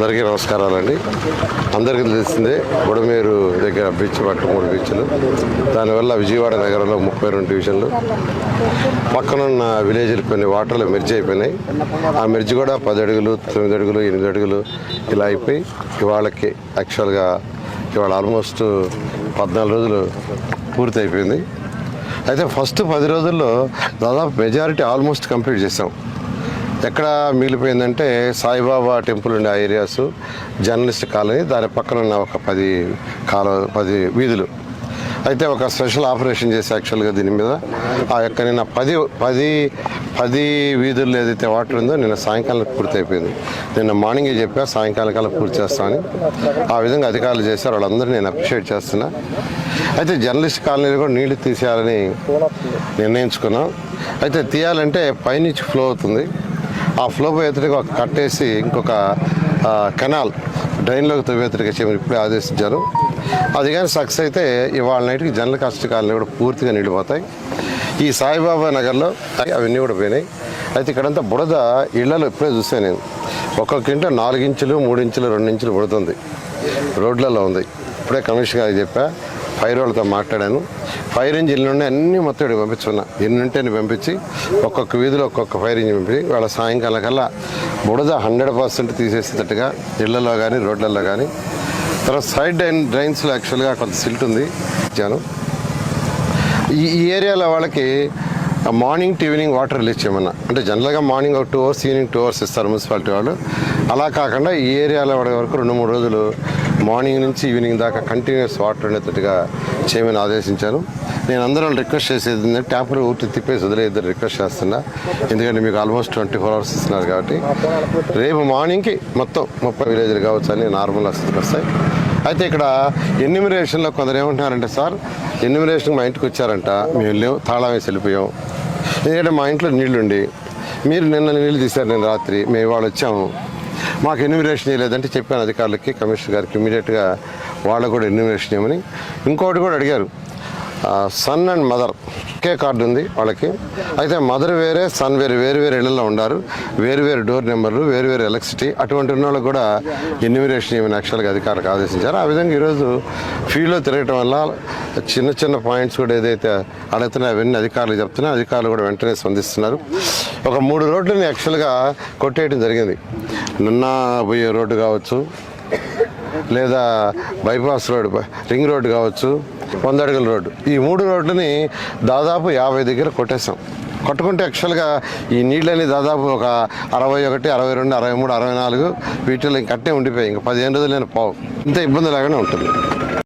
అందరికీ నమస్కారాలండి. అందరికీ తెలిసిందే బుడమేరు దగ్గర బీచ్ పక్క మూడు బీచ్లు. దానివల్ల విజయవాడ నగరంలో ముప్పై రెండు డివిజన్లు. పక్కనున్న విలేజ్లు కొన్ని వాటర్లు మెర్జ్ అయిపోయినాయి. ఆ మెర్జ్ కూడా పది అడుగులు తొమ్మిది అడుగులు ఎనిమిది అడుగులు ఇలా అయిపోయి ఇవాళకి యాక్చువల్గా ఇవాళ ఆల్మోస్ట్ పద్నాలుగు రోజులు పూర్తి అయిపోయింది. అయితే ఫస్ట్ పది రోజుల్లో దాదాపు మెజారిటీ ఆల్మోస్ట్ కంప్లీట్ చేసాం. ఎక్కడ మిగిలిపోయిందంటే సాయిబాబా టెంపుల్ ఉండే ఆ ఏరియాస్ జర్నలిస్ట్ కాలనీ దాని పక్కన ఉన్న ఒక పది కాల పది వీధులు. అయితే ఒక స్పెషల్ ఆపరేషన్ చేసి యాక్చువల్గా దీని మీద. ఆ యొక్క నిన్న పది పది పది వీధుల్లో ఏదైతే వాటర్ ఉందో నిన్న సాయంకాలం పూర్తి అయిపోయింది నిన్న మార్నింగే చెప్పా సాయంకాలం కల్లా పూర్తి చేస్తామని ఆ విధంగా అధికారులు చేశారు వాళ్ళందరూ నేను అప్రిషియేట్ చేస్తున్నా. అయితే జర్నలిస్ట్ కాలనీలో కూడా నీళ్ళు తీసేయాలని నిర్ణయించుకున్నాం. అయితే తీయాలంటే పైనుంచి ఫ్లో అవుతుంది. ఆ ఫ్లో పోయేతడికి ఒక కట్టేసి ఇంకొక కెనాల్ డ్రైన్లోకి తవ్వేతడికి చేయమని ఇప్పుడే ఆదేశించారు. అది కానీ సక్సెస్ అయితే ఇవాళ నైట్కి జనరల్ కష్టకాలని కూడా పూర్తిగా నిండిపోతాయి. ఈ సాయిబాబా నగర్లో అవన్నీ కూడా పోయినాయి. అయితే ఇక్కడంతా బుడద ఇళ్ళలో ఇప్పుడే చూసాను నేను. ఒక్కొక్క ఇంట్లో నాలుగు ఇంచులు మూడు ఇంచులు రెండు ఇంచులు బుడుతుంది రోడ్లలో ఉంది. ఇప్పుడే కమిషన్ గారికి చెప్పా ఫైర్ వాళ్ళతో మాట్లాడాను. ఫైర్ ఇంజిన్లు ఉన్నాయి అన్నీ మొత్తం ఇక్కడికి పంపించున్నా ఎన్ని ఉంటే అన్ని పంపించి ఒక్కొక్క వీధిలో ఒక్కొక్క ఫైర్ ఇంజిన్ పంపించి వాళ్ళ సాయంకాలం కల్లా బుడద హండ్రెడ్ పర్సెంట్ తీసేసేటట్టుగా ఇళ్ళలో కానీ రోడ్లలో కానీ తర్వాత సైడ్ డ్రైన్ డ్రైన్స్లో యాక్చువల్గా కొంత సిల్ట్ ఉంది ఇచ్చాను. ఈ ఈ ఏరియాలో వాళ్ళకి morning to evening water release చేయమన్నా. అంటే జనరల్గా మార్నింగ్ ఒక two hours evening two hours ఇస్తారు మున్సిపాలిటీ వాళ్ళు. అలా కాకుండా ఈ ఏరియాలో వాడే వరకు రెండు మూడు రోజులు మార్నింగ్ నుంచి ఈవినింగ్ దాకా కంటిన్యూస్ వాటర్ ఉండేటట్టుగా చేయమని ఆదేశించాను నేను అందరూ రిక్వెస్ట్ చేసేది ఏంటంటే ట్యాప్లు ఊటి తిప్పేసి వదిలేద్దరు రిక్వెస్ట్ చేస్తున్నా. ఎందుకంటే మీకు ఆల్మోస్ట్ ట్వంటీ ఫోర్ అవర్స్ ఇస్తున్నారు కాబట్టి. రేపు మార్నింగ్కి మొత్తం ముప్పై విలేజ్లు కావచ్చు అని నార్మల్ స్థితికి వస్తాయి. అయితే ఇక్కడ ఎన్యూమినేషన్లో కొందరు ఏమంటున్నారంటే సార్ ఎన్యూమినేషన్ మా ఇంటికి వచ్చారంట. మేము వెళ్ళాం తాళం వేసి వెళ్ళిపోయాం. ఎందుకంటే మా ఇంట్లో నీళ్ళుండి. మీరు నిన్న నీళ్ళు తీశారు నేను రాత్రి. మేము ఇవాళ వచ్చాము. మాకు ఎన్యూమినేషన్ చేయలేదంటే చెప్పాను అధికారులకి కమిషనర్ గారికి ఇమీడియట్గా వాళ్ళకు కూడా ఎన్యూమినేషన్ చేయమని ఇంకోటి కూడా అడిగారు. సన్ అండ్ మదర్ ఒకే కార్డు ఉంది వాళ్ళకి. అయితే మదర్ వేరే సన్ వేరే వేరు వేరు ఇళ్ళలో ఉండారు. వేరు వేరు డోర్ నెంబర్లు వేరు వేరు ఎలక్ట్రిసిటీ అటువంటి ఉన్న వాళ్ళకి కూడా ఎన్యూమినేషన్ ఏమైనా యాక్చువల్గా అధికారులకు ఆదేశించారు. ఆ విధంగా ఈరోజు ఫీల్డ్లో తిరగటం వల్ల చిన్న చిన్న పాయింట్స్ కూడా ఏదైతే అడుగుతున్నాయి అవన్నీ అధికారులు చెప్తున్నాయి. అధికారులు కూడా వెంటనే స్పందిస్తున్నారు. ఒక మూడు రోడ్లని యాక్చువల్గా కొట్టేయడం జరిగింది. నిన్న పోయే రోడ్డు కావచ్చు లేదా బైపాస్ రోడ్ రింగ్ రోడ్డు కావచ్చు వంద అడుగుల రోడ్డు. ఈ మూడు రోడ్లని దాదాపు యాభై దగ్గర కొట్టేసాం కొట్టుకుంటే యాక్చువల్గా ఈ నీళ్ళని దాదాపు ఒక అరవై ఒకటి అరవై రెండు అరవై మూడు అరవై నాలుగు వీటిలో ఇంకట్టే ఉండిపోయాయి. ఇంకా పదిహేను రోజులు నేను పోవు. ఇంత ఇబ్బంది లేకుండా ఉంటుంది.